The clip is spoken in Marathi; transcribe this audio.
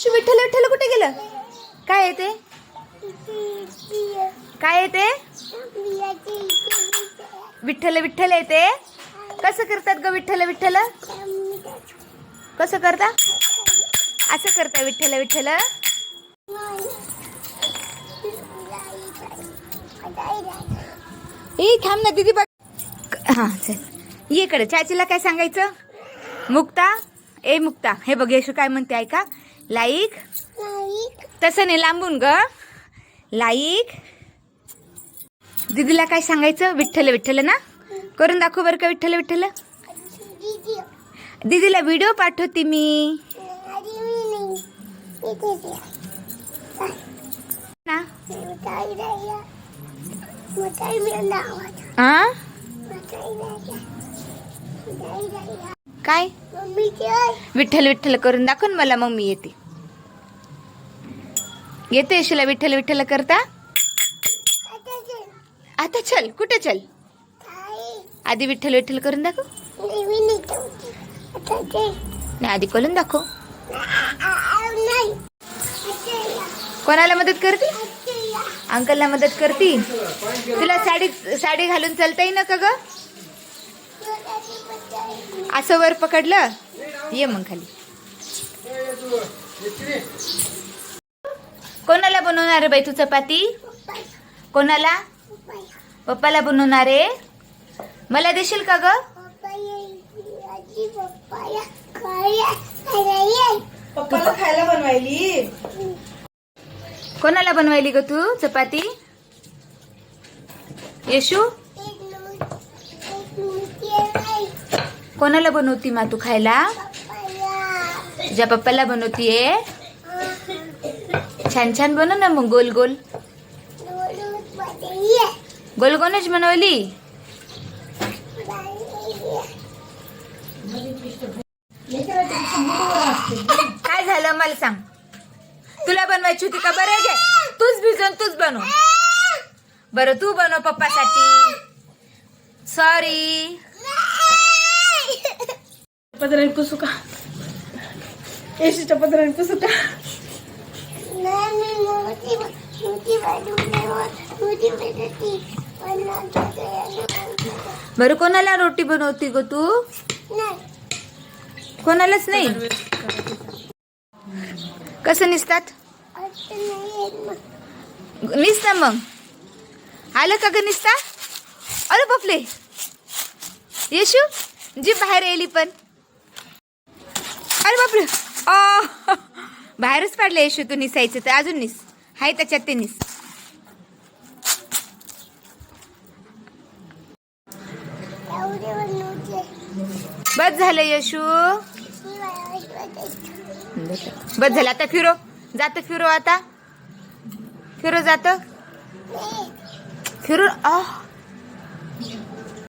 शू, विठ्ठल विठ्ठल कुठे गेलं? काय आहे ते? काय येते विठ्ठल विठ्ठल येते कसं करतात ग विठ्ठल विठ्ठल? कसं करता? असं करता विठ्ठल विठ्ठल? ए थांब ना दीदी बघ. हां चल. ये इकडे. चाचीला काय सांगायचं? मुक्ता? ए मुक्ता. हे बघ येशू काय म्हणते ऐका. लाईक? तसं नाही लांबून ग. लाईक? दीदीला काय सांगायचं? विठ्ठल विठ्ठल ना? करून दाखव बरं का विठ्ठल विठ्ठल. दीदीला व्हिडिओ पाठवते मी. ना? काय? विठ्ठल विठ्ठल करून दाखव ना मला मग मी येते. येते यशूला विठ्ठल विठ्ठल करता? आता चल. कुठे चल? आधी विठ्ठल विठ्ठल करून दाखव. नाही आधी करून दाखव. कोणाला मदत करते? अंकलला मदत करती? तुला साडी साडी घालून चालता येईना का ग? असं वर पकडलं? ये मग खाली. कोणाला बनवणार आहे बाई तू चपाती? कोणाला? पप्पाला बनवणार आहे. मला देशील का ग? पप्पाला खायला बनवायली? कोणाला बनवायली ग तू चपाती? येशू? कोणाला बनवती मा तू खायला? तुझ्या पप्पाला बनवतीये. छान छान बनव ना मग गोल गोल. गोल गोलच बनवली? काय झालं मला सांग. तुला बनवायची होती का? बरं घे. तूच भिजून तूच बनव. बरं तू बनव पप्पासाठी. सॉरी पदराने पुसू का? एसीच्या पदराने पुसू का? बरं कोणाला रोटी बनवती ग तू? कोणालाच नाही? कसं निसतात? निसता मग. आलं का ग निसता? अरे बापले येशू जी बाहेर येली पण. अरे बापरे आ, बाहेरच पाडलं येशू तू निसायचं तर अजून निस. हाय त्याच्यात ते निस. बस झालं येशू. बस झालं. आता फिरो. जात फिरो आता. फिरो जात. फिरून